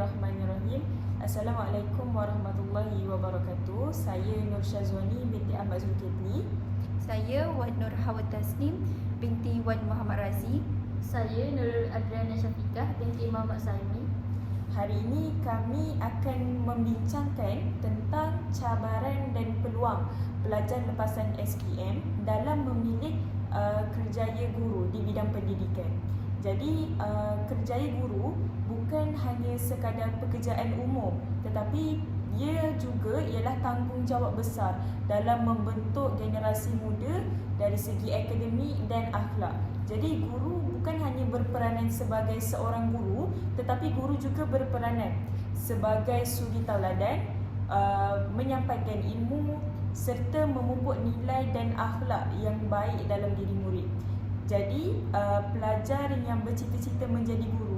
Bismillahirrahmanirrahim. Assalamualaikum warahmatullahi wabarakatuh. Saya Nur Syazwani binti Ahmad Zulkifli. Saya Wan Nur Hawa Tasnim binti Wan Muhammad Razi. Saya Nurul Adriana Syafiqah binti Muhammad Saimi. Hari ini kami akan membincangkan tentang cabaran dan peluang pelajar lepasan SPM dalam memilih uh, kerjaya guru di bidang pendidikan. Jadi uh, kerjaya guru bukan hanya sekadar pekerjaan umum tetapi ia juga ialah tanggungjawab besar dalam membentuk generasi muda dari segi akademik dan akhlak. Jadi guru bukan hanya berperanan sebagai seorang guru tetapi guru juga berperanan sebagai suri tauladan uh, menyampaikan ilmu serta memupuk nilai dan akhlak yang baik dalam diri murid. Jadi uh, pelajar yang bercita-cita menjadi guru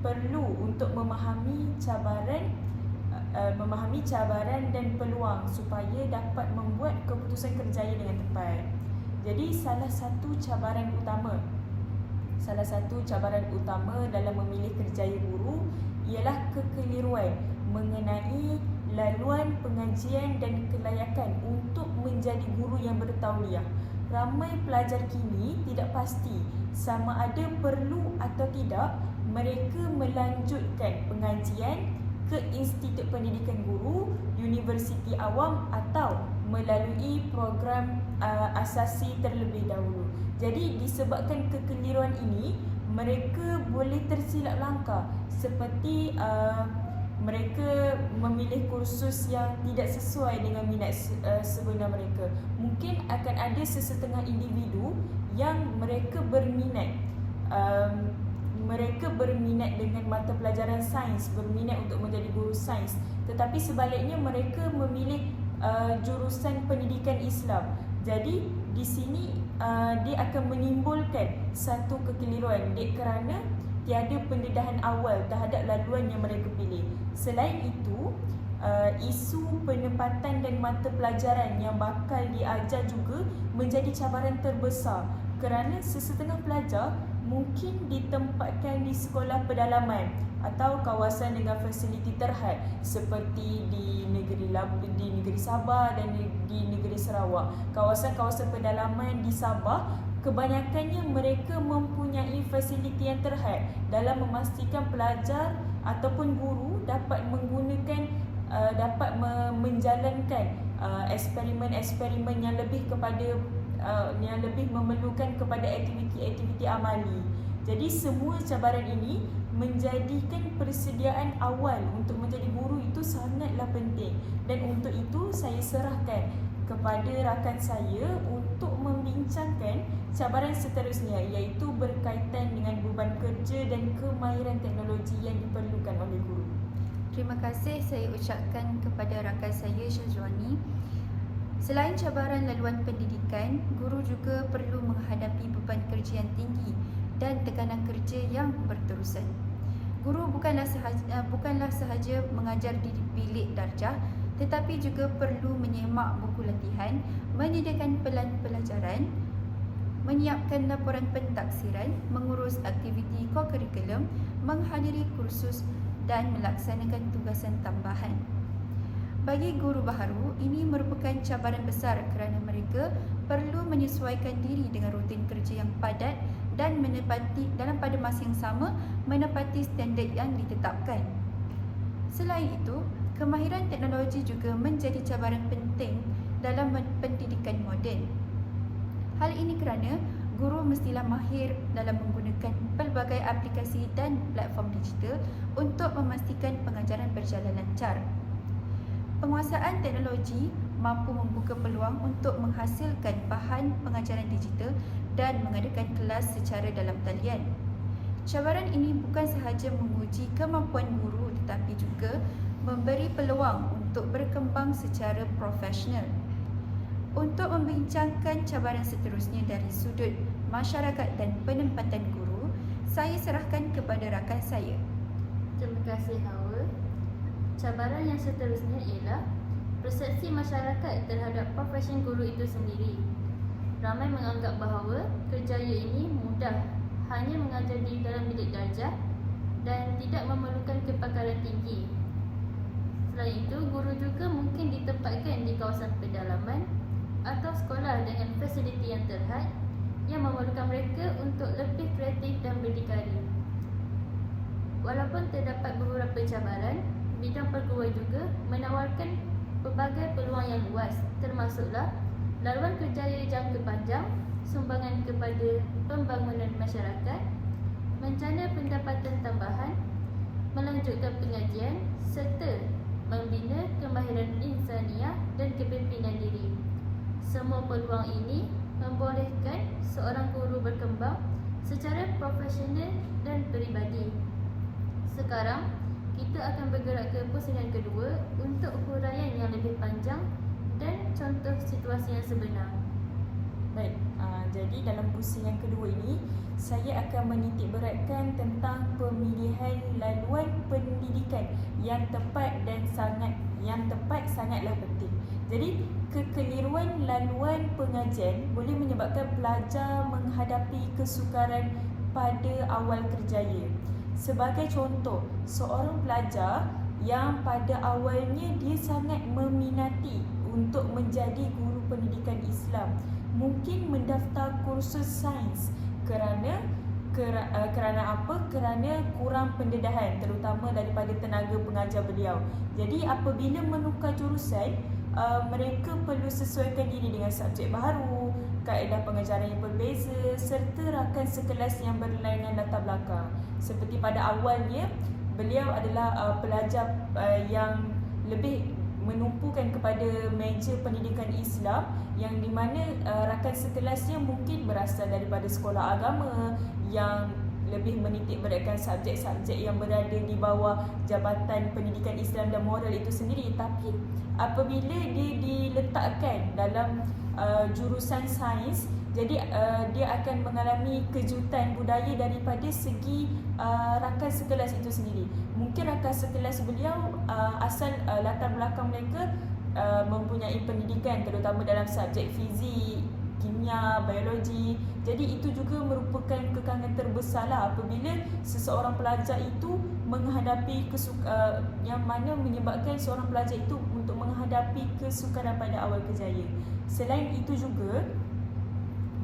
perlu untuk memahami cabaran uh, memahami cabaran dan peluang supaya dapat membuat keputusan kerjaya dengan tepat. Jadi salah satu cabaran utama salah satu cabaran utama dalam memilih kerjaya guru ialah kekeliruan mengenai laluan pengajian dan kelayakan untuk menjadi guru yang bertauliah ramai pelajar kini tidak pasti sama ada perlu atau tidak mereka melanjutkan pengajian ke Institut Pendidikan Guru, Universiti Awam atau melalui program uh, asasi terlebih dahulu. Jadi disebabkan kekeliruan ini, mereka boleh tersilap langkah seperti uh, mereka memilih kursus yang tidak sesuai dengan minat uh, sebenar mereka. Mungkin akan ada sesetengah individu yang mereka berminat um, mereka berminat dengan mata pelajaran sains, berminat untuk menjadi guru sains. Tetapi sebaliknya mereka memilih uh, jurusan pendidikan Islam. Jadi di sini uh, dia akan menimbulkan satu kekeliruan dek kerana tiada pendedahan awal terhadap laluan yang mereka pilih. Selain itu, uh, isu penempatan dan mata pelajaran yang bakal diajar juga menjadi cabaran terbesar kerana sesetengah pelajar mungkin ditempatkan di sekolah pedalaman atau kawasan dengan fasiliti terhad seperti di negeri di negeri Sabah dan di, negeri Sarawak. Kawasan-kawasan pedalaman di Sabah kebanyakannya mereka mempunyai fasiliti yang terhad dalam memastikan pelajar ataupun guru dapat menggunakan uh, dapat me- menjalankan uh, eksperimen-eksperimen yang lebih kepada uh, yang lebih memerlukan kepada aktiviti-aktiviti amali. Jadi semua cabaran ini menjadikan persediaan awal untuk menjadi guru itu sangatlah penting dan untuk itu saya serahkan kepada rakan saya untuk membincangkan cabaran seterusnya iaitu berkaitan dengan beban kerja dan kemahiran teknologi yang diperlukan oleh guru. Terima kasih saya ucapkan kepada rakan saya Syazwani. Selain cabaran laluan pendidikan, guru juga perlu menghadapi beban kerja yang tinggi dan tekanan kerja yang berterusan. Guru bukanlah sahaja, bukanlah sahaja mengajar di bilik darjah tetapi juga perlu menyemak buku latihan, menyediakan pelan pelajaran, menyiapkan laporan pentaksiran, mengurus aktiviti ko-kurikulum, menghadiri kursus dan melaksanakan tugasan tambahan. Bagi guru baharu, ini merupakan cabaran besar kerana mereka perlu menyesuaikan diri dengan rutin kerja yang padat dan menepati dalam pada masa yang sama menepati standard yang ditetapkan. Selain itu, kemahiran teknologi juga menjadi cabaran penting dalam pendidikan moden. Hal ini kerana guru mestilah mahir dalam menggunakan pelbagai aplikasi dan platform digital untuk memastikan pengajaran berjalan lancar. Penguasaan teknologi mampu membuka peluang untuk menghasilkan bahan pengajaran digital dan mengadakan kelas secara dalam talian. Cabaran ini bukan sahaja menguji kemampuan guru tetapi juga memberi peluang untuk berkembang secara profesional. Untuk membincangkan cabaran seterusnya dari sudut masyarakat dan penempatan guru, saya serahkan kepada rakan saya. Terima kasih Hawa cabaran yang seterusnya ialah persepsi masyarakat terhadap profesi guru itu sendiri. Ramai menganggap bahawa kerjaya ini mudah hanya mengajar di dalam bilik darjah dan tidak memerlukan kepakaran tinggi. Selain itu, guru juga mungkin ditempatkan di kawasan pedalaman atau sekolah dengan fasiliti yang terhad yang memerlukan mereka untuk lebih kreatif dan berdikari. Walaupun terdapat beberapa cabaran, bidang perguruan juga menawarkan pelbagai peluang yang luas termasuklah laluan kerjaya jangka panjang, sumbangan kepada pembangunan masyarakat, mencana pendapatan tambahan, melanjutkan pengajian serta membina kemahiran insaniah dan kepimpinan diri. Semua peluang ini membolehkan seorang guru berkembang secara profesional dan peribadi. Sekarang, kita akan bergerak ke pusingan kedua untuk huraian yang lebih panjang dan contoh situasi yang sebenar. Baik, uh, jadi dalam pusing yang kedua ini saya akan menitik beratkan tentang pemilihan laluan pendidikan yang tepat dan sangat yang tepat sangatlah penting. Jadi kekeliruan laluan pengajian boleh menyebabkan pelajar menghadapi kesukaran pada awal kerjaya. Sebagai contoh, seorang pelajar yang pada awalnya dia sangat meminati untuk menjadi guru pendidikan Islam mungkin mendaftar kursus sains kerana kerana apa? Kerana kurang pendedahan terutama daripada tenaga pengajar beliau. Jadi apabila menukar jurusan, uh, mereka perlu sesuaikan diri dengan subjek baru, kaedah pengajaran yang berbeza serta rakan sekelas yang berlainan latar belakang. Seperti pada awalnya, beliau adalah uh, pelajar uh, yang lebih menumpukan kepada meja pendidikan Islam yang di mana uh, rakan sekelasnya mungkin berasal daripada sekolah agama yang lebih menitik beratkan subjek-subjek yang berada di bawah Jabatan Pendidikan Islam dan Moral itu sendiri tapi apabila dia diletakkan dalam uh, jurusan sains jadi uh, dia akan mengalami kejutan budaya daripada segi uh, rakan sekelas itu sendiri. Mungkin rakan sekelas beliau uh, asal uh, latar belakang mereka uh, mempunyai pendidikan terutama dalam subjek fizik, kimia, biologi. Jadi itu juga merupakan kekangan terbesarlah apabila seseorang pelajar itu menghadapi kesuka, uh, yang mana menyebabkan seorang pelajar itu untuk menghadapi kesukaran pada awal kerjaya. Selain itu juga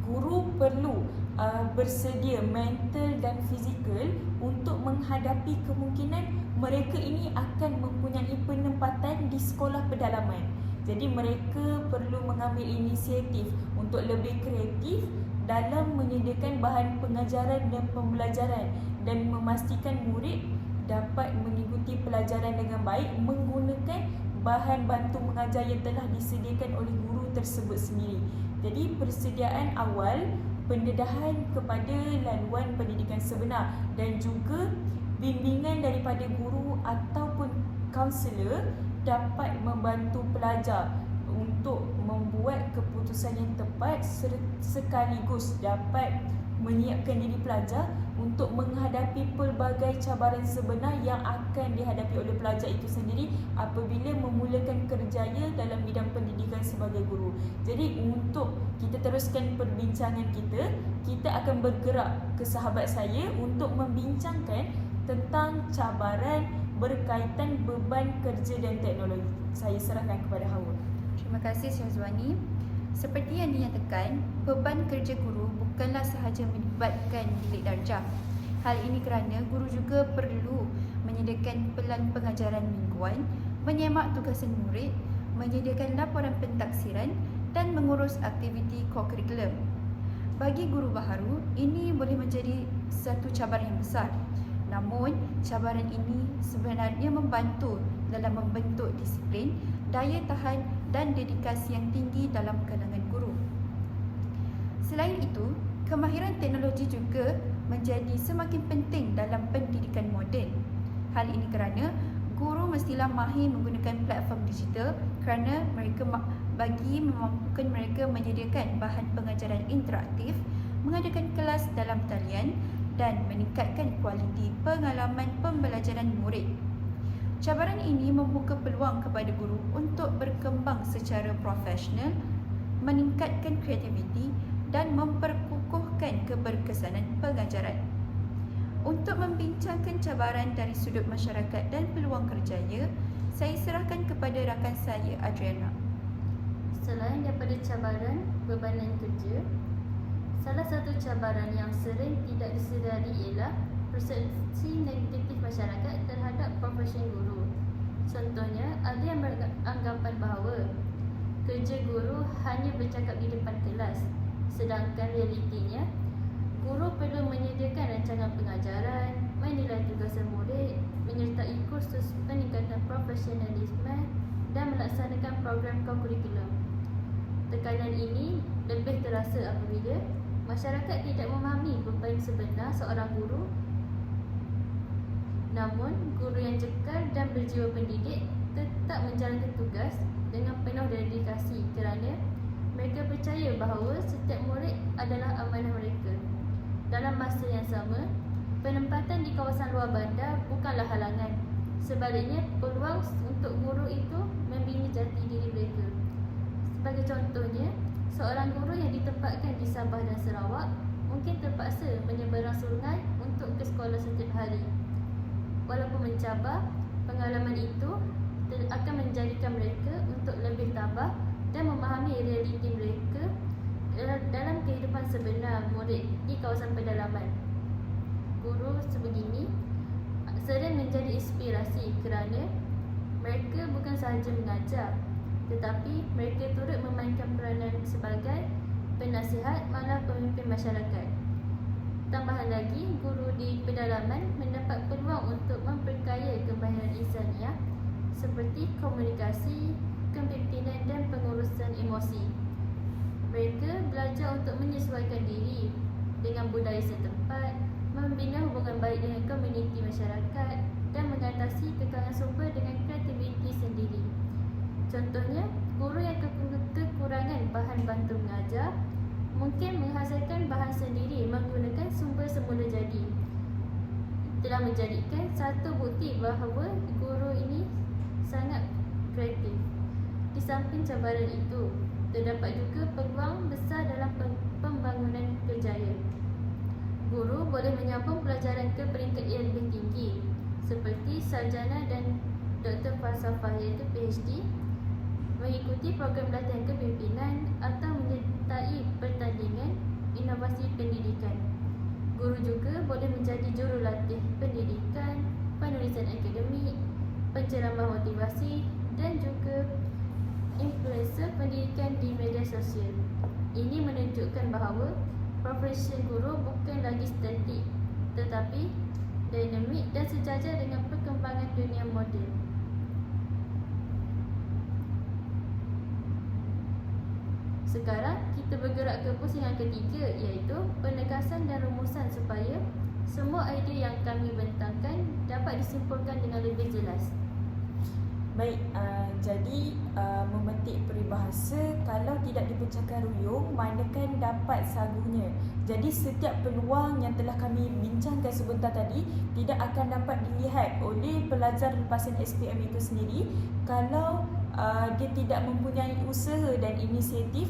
guru perlu uh, bersedia mental dan fizikal untuk menghadapi kemungkinan mereka ini akan mempunyai penempatan di sekolah pedalaman. Jadi mereka perlu mengambil inisiatif untuk lebih kreatif dalam menyediakan bahan pengajaran dan pembelajaran dan memastikan murid dapat mengikuti pelajaran dengan baik menggunakan bahan bantu mengajar yang telah disediakan oleh guru tersebut sendiri. Jadi persediaan awal pendedahan kepada laluan pendidikan sebenar dan juga bimbingan daripada guru ataupun kaunselor dapat membantu pelajar untuk membuat keputusan yang tepat sekaligus dapat menyiapkan diri pelajar untuk menghadapi pelbagai cabaran sebenar yang akan dihadapi oleh pelajar itu sendiri apabila memulakan kerjaya dalam bidang pendidikan sebagai guru. Jadi untuk kita teruskan perbincangan kita, kita akan bergerak ke sahabat saya untuk membincangkan tentang cabaran berkaitan beban kerja dan teknologi. Saya serahkan kepada Hawa. Terima kasih Syazwani. Seperti yang dinyatakan, beban kerja guru bukanlah sahaja melibatkan bilik darjah. Hal ini kerana guru juga perlu menyediakan pelan pengajaran mingguan, menyemak tugasan murid, menyediakan laporan pentaksiran dan mengurus aktiviti co-curriculum. Bagi guru baharu, ini boleh menjadi satu cabaran yang besar. Namun, cabaran ini sebenarnya membantu dalam membentuk disiplin, daya tahan dan dedikasi yang tinggi dalam kalangan guru. Selain itu, kemahiran teknologi juga menjadi semakin penting dalam pendidikan moden. Hal ini kerana guru mestilah mahir menggunakan platform digital kerana mereka bagi memampukan mereka menyediakan bahan pengajaran interaktif, mengadakan kelas dalam talian dan meningkatkan kualiti pengalaman pembelajaran murid. Cabaran ini membuka peluang kepada guru untuk berkembang secara profesional, meningkatkan kreativiti dan memperkukuhkan keberkesanan pengajaran. Untuk membincangkan cabaran dari sudut masyarakat dan peluang kerjaya, saya serahkan kepada rakan saya Adriana. Selain daripada cabaran bebanan kerja, salah satu cabaran yang sering tidak disedari ialah persepsi negatif masyarakat terhadap profesi guru. Contohnya, ada yang beranggapan bahawa kerja guru hanya bercakap di depan kelas, sedangkan realitinya guru perlu menyediakan rancangan pengajaran, menilai tugasan murid, menyertai kursus peningkatan profesionalisme dan melaksanakan program kurikulum. Tekanan ini lebih terasa apabila masyarakat tidak memahami beban sebenar seorang guru Namun, guru yang cekal dan berjiwa pendidik tetap menjalankan tugas dengan penuh dedikasi kerana mereka percaya bahawa setiap murid adalah amanah mereka. Dalam masa yang sama, penempatan di kawasan luar bandar bukanlah halangan. Sebaliknya, peluang untuk guru itu membina jati diri mereka. Sebagai contohnya, seorang guru yang ditempatkan di Sabah dan Sarawak mungkin terpaksa menyeberang sungai untuk ke sekolah setiap hari. Walaupun mencabar, pengalaman itu akan menjadikan mereka untuk lebih tabah dan memahami realiti mereka dalam kehidupan sebenar murid di kawasan pedalaman. Guru sebegini sering menjadi inspirasi kerana mereka bukan sahaja mengajar tetapi mereka turut memainkan peranan sebagai penasihat malah pemimpin masyarakat. Tambahan lagi, guru di pedalaman mendapat peluang untuk memperkaya kemahiran insaniah seperti komunikasi, kepimpinan dan pengurusan emosi. Mereka belajar untuk menyesuaikan diri dengan budaya setempat, membina hubungan baik dengan komuniti masyarakat dan mengatasi kekurangan sumber dengan kreativiti sendiri. Contohnya, guru yang kekurangan bahan bantu mengajar mungkin menghasilkan bahan sendiri menggunakan sumber semula jadi. Telah menjadikan satu bukti bahawa guru ini sangat kreatif. Di samping cabaran itu, terdapat juga peluang besar dalam pembangunan kerjaya. Guru boleh menyambung pelajaran ke peringkat yang lebih tinggi seperti sarjana dan doktor falsafah iaitu PhD mengikuti program latihan kepimpinan atau menyertai pertandingan inovasi pendidikan. Guru juga boleh menjadi jurulatih pendidikan, penulisan akademik, penceramah motivasi dan juga influencer pendidikan di media sosial. Ini menunjukkan bahawa profesi guru bukan lagi statik tetapi dinamik dan sejajar dengan perkembangan dunia moden. Sekarang kita bergerak ke pusingan ketiga iaitu penegasan dan rumusan supaya semua idea yang kami bentangkan dapat disimpulkan dengan lebih jelas. Baik, uh, jadi uh, memetik peribahasa kalau tidak dipecahkan ruyung, manakan dapat sagunya. Jadi setiap peluang yang telah kami bincangkan sebentar tadi tidak akan dapat dilihat oleh pelajar lepasan SPM itu sendiri kalau uh, dia tidak mempunyai usaha dan inisiatif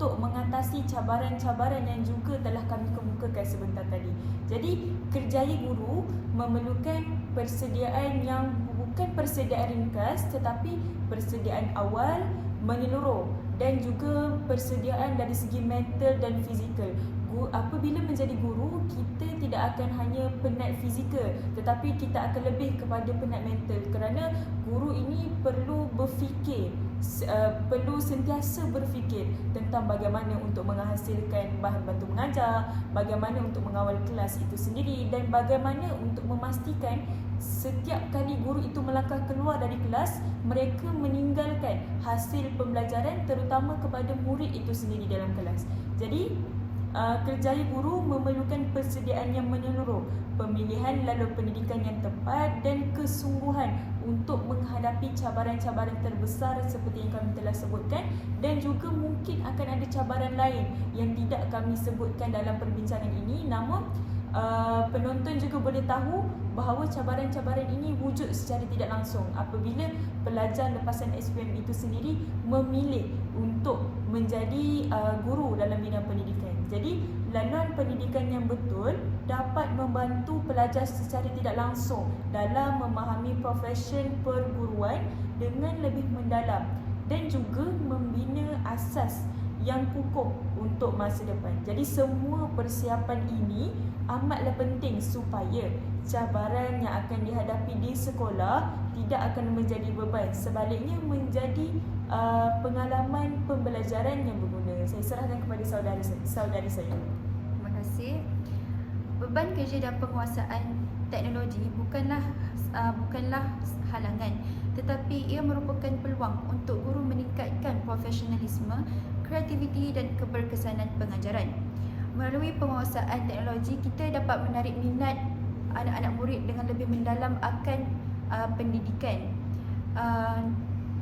untuk mengatasi cabaran-cabaran yang juga telah kami kemukakan sebentar tadi. Jadi kerjaya guru memerlukan persediaan yang bukan persediaan ringkas tetapi persediaan awal menyeluruh dan juga persediaan dari segi mental dan fizikal. Apabila menjadi guru, kita tidak akan hanya penat fizikal tetapi kita akan lebih kepada penat mental kerana guru ini perlu berfikir uh, perlu sentiasa berfikir tentang bagaimana untuk menghasilkan bahan bantu mengajar, bagaimana untuk mengawal kelas itu sendiri dan bagaimana untuk memastikan setiap kali guru itu melangkah keluar dari kelas, mereka meninggalkan hasil pembelajaran terutama kepada murid itu sendiri dalam kelas. Jadi, uh, kerjaya guru memerlukan persediaan yang menyeluruh, pemilihan lalu pendidikan yang tepat dan kesungguhan untuk menghadapi cabaran-cabaran terbesar seperti yang kami telah sebutkan dan juga mungkin akan ada cabaran lain yang tidak kami sebutkan dalam perbincangan ini namun uh, penonton juga boleh tahu bahawa cabaran-cabaran ini wujud secara tidak langsung apabila pelajar lepasan SPM itu sendiri memilih untuk menjadi uh, guru dalam bidang pendidikan. Jadi laluan pendidikan yang betul dapat membantu pelajar secara tidak langsung dalam memahami profesion perguruan dengan lebih mendalam dan juga membina asas yang kukuh untuk masa depan. Jadi semua persiapan ini amatlah penting supaya cabaran yang akan dihadapi di sekolah tidak akan menjadi beban sebaliknya menjadi uh, pengalaman pembelajaran yang berguna. Saya serahkan kepada saudara saudari saya. Terima kasih. Beban kerja dan penguasaan teknologi bukanlah uh, bukanlah halangan tetapi ia merupakan peluang untuk guru meningkatkan profesionalisme, kreativiti dan keberkesanan pengajaran. Melalui penguasaan teknologi kita dapat menarik minat anak-anak murid dengan lebih mendalam akan uh, pendidikan. Uh,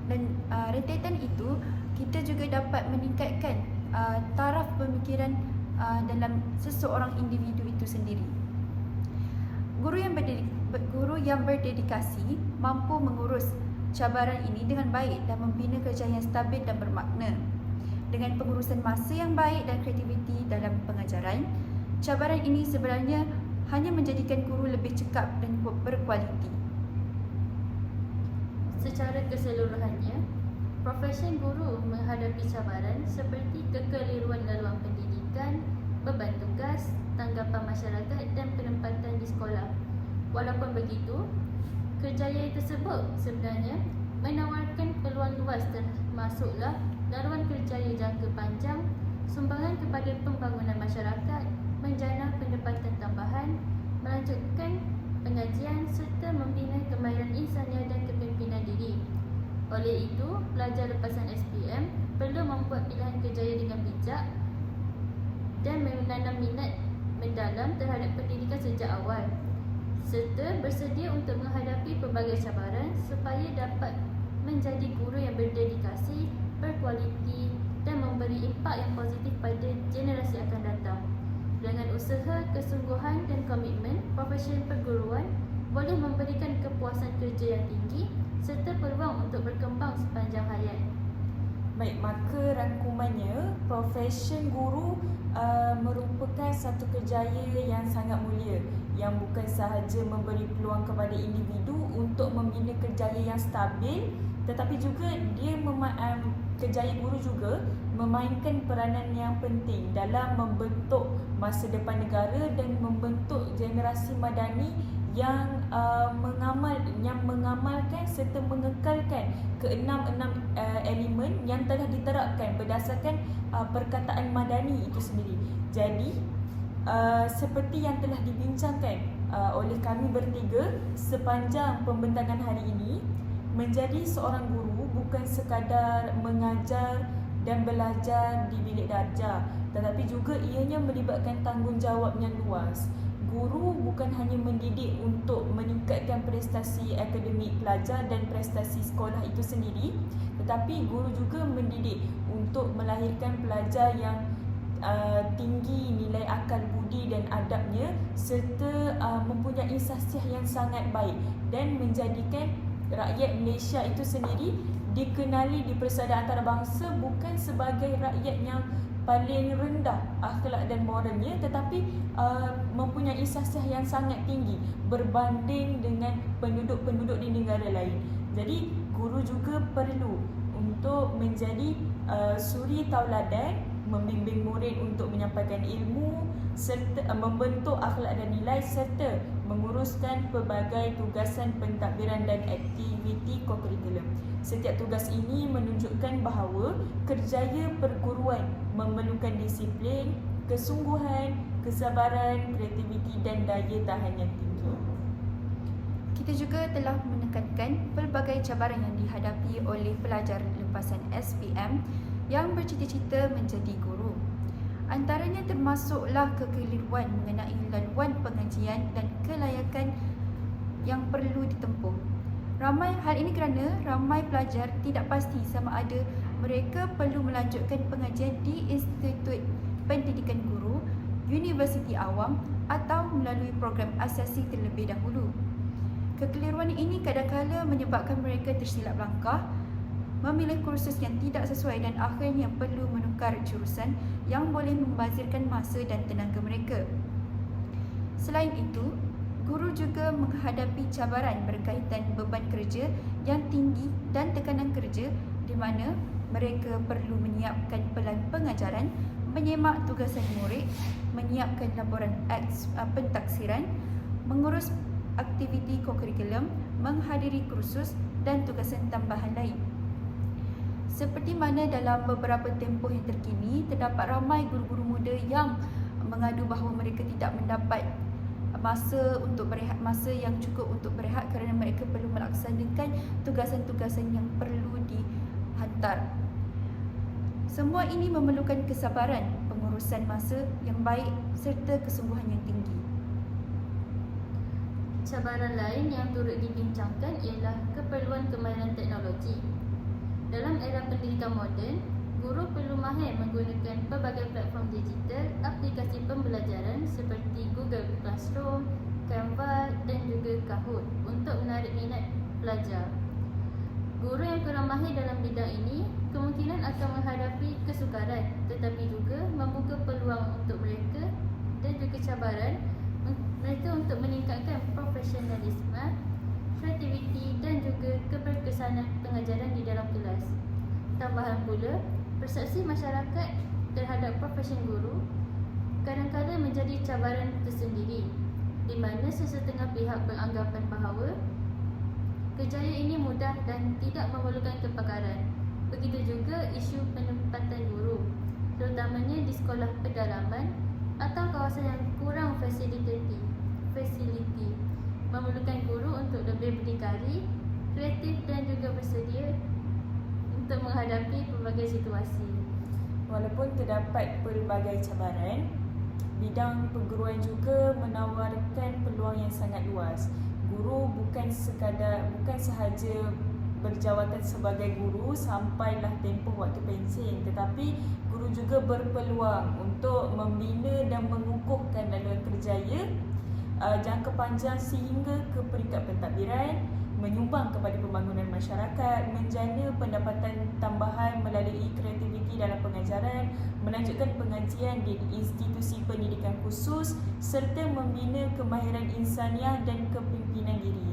dan uh, rentetan itu kita juga dapat meningkatkan uh, taraf pemikiran uh, dalam seseorang individu itu sendiri. Guru yang berdedik, guru yang berdedikasi mampu mengurus cabaran ini dengan baik dan membina kerja yang stabil dan bermakna. Dengan pengurusan masa yang baik dan kreativiti dalam pengajaran, cabaran ini sebenarnya hanya menjadikan guru lebih cekap dan berkualiti. Secara keseluruhannya, profesi guru menghadapi cabaran seperti kekeliruan laluan pendidikan, beban tugas, tanggapan masyarakat dan penempatan di sekolah. Walaupun begitu, kerjaya tersebut sebenarnya menawarkan peluang luas termasuklah laluan kerjaya jangka panjang, sumbangan kepada pembangunan masyarakat, menjana pendapatan tambahan, melanjutkan pengajian serta membina kemahiran insania dan kepimpinan diri. Oleh itu, pelajar lepasan SPM perlu membuat pilihan kerjaya dengan bijak dan menanam minat mendalam terhadap pendidikan sejak awal serta bersedia untuk menghadapi pelbagai cabaran supaya dapat menjadi guru yang berdedikasi, berkualiti dan memberi impak yang positif pada generasi akan datang. Dengan usaha, kesungguhan dan komitmen, profesi perguruan boleh memberikan kepuasan kerja yang tinggi serta peluang untuk berkembang sepanjang hayat. Baik, maka rangkumannya, profession guru uh, merupakan satu kerjaya yang sangat mulia yang bukan sahaja memberi peluang kepada individu untuk membina kerjaya yang stabil tetapi juga dia mema- um, guru juga memainkan peranan yang penting dalam membentuk masa depan negara dan membentuk generasi madani yang uh, mengamal yang mengamalkan serta mengekalkan keenam-enam uh, elemen yang telah diterapkan berdasarkan uh, perkataan madani itu sendiri. Jadi uh, seperti yang telah dibincangkan uh, oleh kami bertiga sepanjang pembentangan hari ini menjadi seorang guru bukan sekadar mengajar dan belajar di bilik darjah tetapi juga ianya melibatkan tanggungjawab yang luas guru bukan hanya mendidik untuk meningkatkan prestasi akademik pelajar dan prestasi sekolah itu sendiri tetapi guru juga mendidik untuk melahirkan pelajar yang uh, tinggi nilai akal budi dan adabnya serta uh, mempunyai sasiah yang sangat baik dan menjadikan rakyat Malaysia itu sendiri dikenali di persada antarabangsa bukan sebagai rakyat yang paling rendah akhlak dan moralnya tetapi uh, mempunyai sasih yang sangat tinggi berbanding dengan penduduk-penduduk di negara lain. Jadi guru juga perlu untuk menjadi uh, suri tauladan membimbing murid untuk menyampaikan ilmu serta uh, membentuk akhlak dan nilai serta menguruskan pelbagai tugasan pentadbiran dan aktiviti kokurikulum. Setiap tugas ini menunjukkan bahawa kerjaya perguruan memerlukan disiplin, kesungguhan, kesabaran, kreativiti dan daya tahan yang tinggi. Kita juga telah menekankan pelbagai cabaran yang dihadapi oleh pelajar lepasan SPM yang bercita-cita menjadi guru. Antaranya termasuklah kekeliruan mengenai laluan pengajian dan kelayakan yang perlu ditempuh. Ramai hal ini kerana ramai pelajar tidak pasti sama ada mereka perlu melanjutkan pengajian di institut pendidikan guru, universiti awam atau melalui program asasi terlebih dahulu. Kekeliruan ini kadang-kadang menyebabkan mereka tersilap langkah memilih kursus yang tidak sesuai dan akhirnya perlu menukar jurusan yang boleh membazirkan masa dan tenaga mereka. Selain itu, guru juga menghadapi cabaran berkaitan beban kerja yang tinggi dan tekanan kerja di mana mereka perlu menyiapkan pelan pengajaran, menyemak tugasan murid, menyiapkan laporan aks uh, pentaksiran, mengurus aktiviti kokurikulum, menghadiri kursus dan tugasan tambahan lain. Seperti mana dalam beberapa tempoh yang terkini, terdapat ramai guru-guru muda yang mengadu bahawa mereka tidak mendapat masa untuk berehat masa yang cukup untuk berehat kerana mereka perlu melaksanakan tugasan-tugasan yang perlu dihantar. Semua ini memerlukan kesabaran, pengurusan masa yang baik serta kesungguhan yang tinggi. Cabaran lain yang turut dibincangkan ialah keperluan kemahiran teknologi. Dalam era pendidikan moden, guru perlu mahir menggunakan pelbagai platform digital, aplikasi pembelajaran seperti Google Classroom, Canva dan juga Kahoot untuk menarik minat pelajar. Guru yang kurang mahir dalam bidang ini kemungkinan akan menghadapi kesukaran tetapi juga membuka peluang untuk mereka dan juga cabaran mereka untuk meningkatkan profesionalisme, kreativiti dan juga keberkesanan pengajaran di dalam kelas. Tambahan pula, persepsi masyarakat terhadap profesi guru kadang-kadang menjadi cabaran tersendiri di mana sesetengah pihak beranggapan bahawa kerjaya ini mudah dan tidak memerlukan kepakaran. Begitu juga isu penempatan guru, terutamanya di sekolah pedalaman atau kawasan yang kurang fasilitasi fasiliti memerlukan guru untuk lebih berdikari, kreatif dan juga bersedia untuk menghadapi pelbagai situasi. Walaupun terdapat pelbagai cabaran, bidang perguruan juga menawarkan peluang yang sangat luas. Guru bukan sekadar bukan sahaja berjawatan sebagai guru sampailah tempoh waktu pensiun tetapi guru juga berpeluang untuk membina dan mengukuhkan laluan kerjaya uh, jangka panjang sehingga ke peringkat pentadbiran menyumbang kepada pembangunan masyarakat, menjana pendapatan tambahan melalui kreativiti dalam pengajaran, melanjutkan pengajian di institusi pendidikan khusus serta membina kemahiran insaniah dan kepimpinan diri.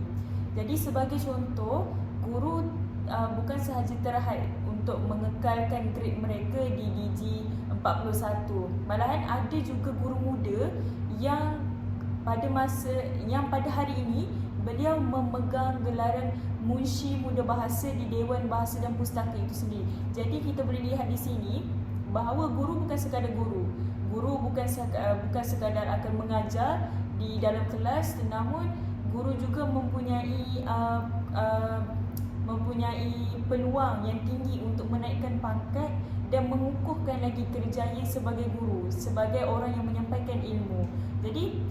Jadi sebagai contoh, guru uh, bukan sahaja terhad untuk mengekalkan grade mereka di DG 41. Malahan ada juga guru muda yang pada masa yang pada hari ini beliau memegang gelaran Munshi Muda Bahasa di Dewan Bahasa dan Pustaka itu sendiri. Jadi kita boleh lihat di sini bahawa guru bukan sekadar guru. Guru bukan sekadar, bukan sekadar akan mengajar di dalam kelas namun guru juga mempunyai uh, uh, mempunyai peluang yang tinggi untuk menaikkan pangkat dan mengukuhkan lagi kerjaya sebagai guru, sebagai orang yang menyampaikan ilmu. Jadi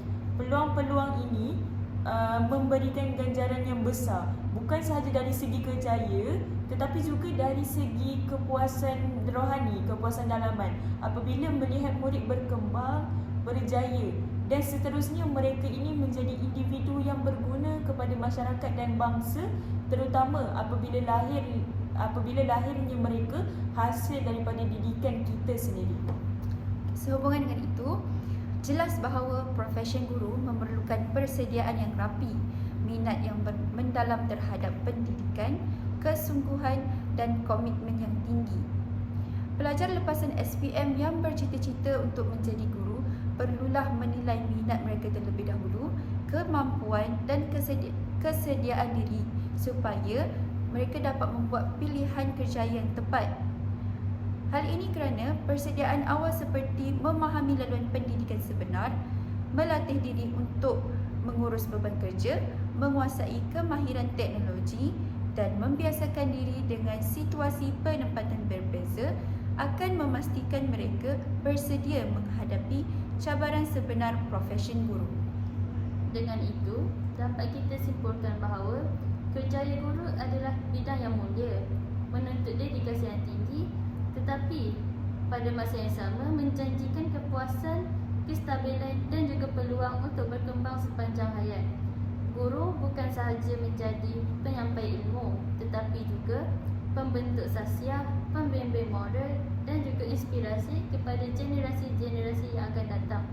peluang-peluang ini uh, memberikan ganjaran yang besar bukan sahaja dari segi kerjaya tetapi juga dari segi kepuasan rohani, kepuasan dalaman apabila melihat murid berkembang, berjaya dan seterusnya mereka ini menjadi individu yang berguna kepada masyarakat dan bangsa terutama apabila lahir apabila lahirnya mereka hasil daripada didikan kita sendiri. Sehubungan dengan itu, Jelas bahawa profesyen guru memerlukan persediaan yang rapi, minat yang mendalam terhadap pendidikan, kesungguhan dan komitmen yang tinggi. Pelajar lepasan SPM yang bercita-cita untuk menjadi guru perlulah menilai minat mereka terlebih dahulu, kemampuan dan kesedia kesediaan diri supaya mereka dapat membuat pilihan kerjaya yang tepat Hal ini kerana persediaan awal seperti memahami laluan pendidikan sebenar, melatih diri untuk mengurus beban kerja, menguasai kemahiran teknologi dan membiasakan diri dengan situasi penempatan berbeza akan memastikan mereka bersedia menghadapi cabaran sebenar profesyen guru. Dengan itu, dapat kita simpulkan bahawa kerjaya guru adalah bidang yang mulia, menuntut dedikasi yang tinggi tetapi pada masa yang sama menjanjikan kepuasan, kestabilan dan juga peluang untuk berkembang sepanjang hayat. Guru bukan sahaja menjadi penyampai ilmu tetapi juga pembentuk sasiah, pembimbing moral dan juga inspirasi kepada generasi-generasi yang akan datang.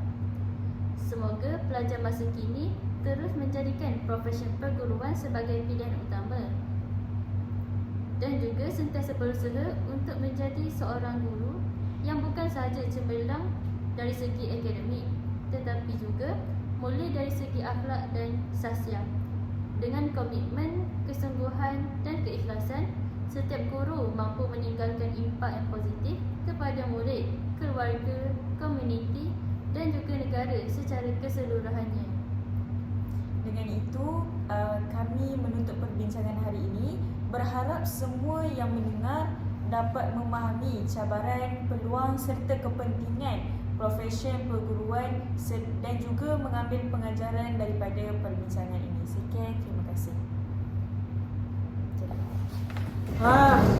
Semoga pelajar masa kini terus menjadikan profesi perguruan sebagai pilihan utama dan juga sentiasa berusaha untuk menjadi seorang guru yang bukan sahaja cemerlang dari segi akademik tetapi juga mulia dari segi akhlak dan sasiah. Dengan komitmen, kesungguhan dan keikhlasan, setiap guru mampu meninggalkan impak yang positif kepada murid, keluarga, komuniti dan juga negara secara keseluruhannya. Dengan itu, uh, kami menutup perbincangan hari ini berharap semua yang mendengar dapat memahami cabaran, peluang serta kepentingan profesyen perguruan dan juga mengambil pengajaran daripada perbincangan ini. Sekian, terima kasih. Ha.